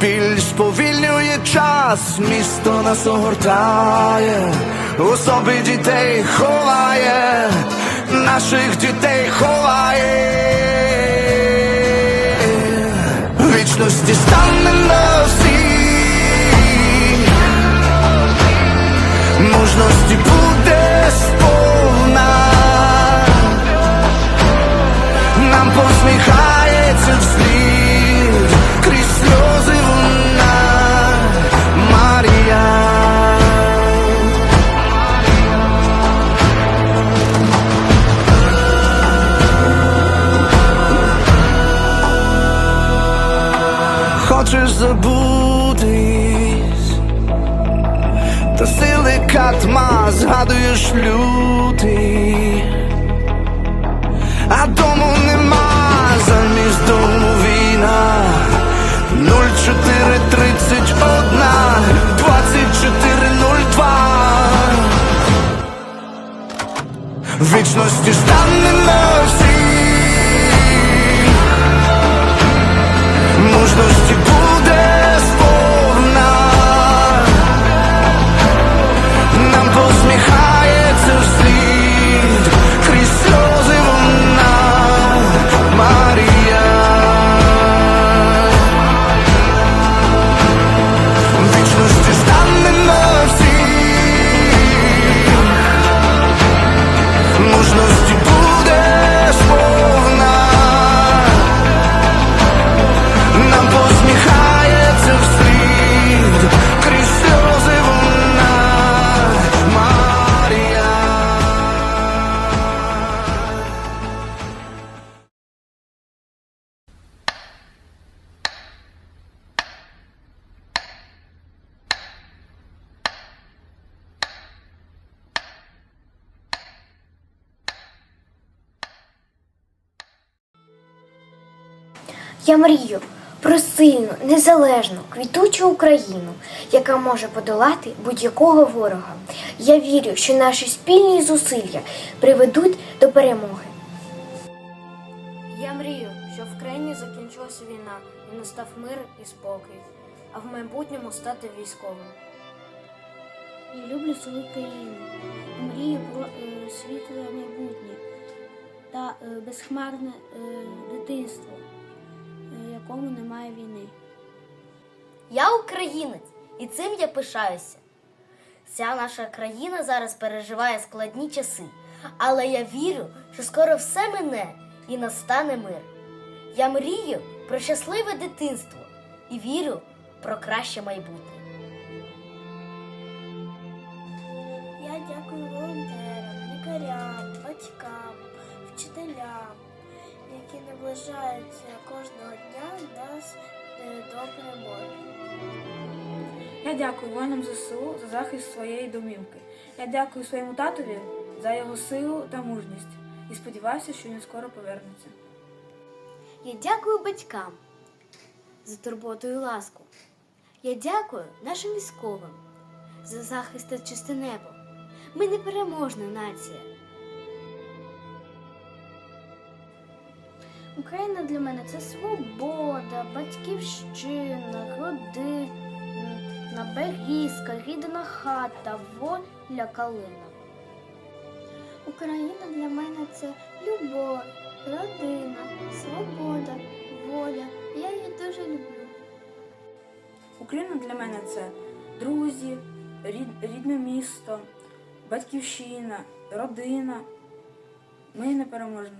Біль сповільнює час, місто нас огортає, у собі дітей ховає, наших дітей ховає. Вічності стане на всі, мужності буде сповна. Хочеш забутись, та сили катма згадуєш лютий а дому нема замість дому війна. 0431 2402 Вічності стане на всі Мужності Я мрію про сильну, незалежну, квітучу Україну, яка може подолати будь-якого ворога. Я вірю, що наші спільні зусилля приведуть до перемоги. Я мрію, що в країні закінчилася війна і настав мир і спокій, а в майбутньому стати військовим. Я люблю свою країну, мрію про е, світле майбутнє та е, безхмарне е, дитинство, якому немає війни. Я українець, і цим я пишаюся. Ця наша країна зараз переживає складні часи, але я вірю, що скоро все мине і настане мир. Я мрію про щасливе дитинство і вірю про краще майбутнє. Які наближаються кожного дня нас е, до перемоги. Я дякую воїнам ЗСУ за захист своєї домівки. Я дякую своєму татові за його силу та мужність і сподіваюся, що він скоро повернеться. Я дякую батькам за турботу і ласку. Я дякую нашим військовим за захист та чисте небо. Ми непереможна нація. Україна для мене це свобода, батьківщина, родина, берізка, рідна хата, воля калина. Україна для мене це любов, родина, свобода, воля. Я її дуже люблю. Україна для мене це друзі, рід- рідне місто, батьківщина, родина. Ми непереможні.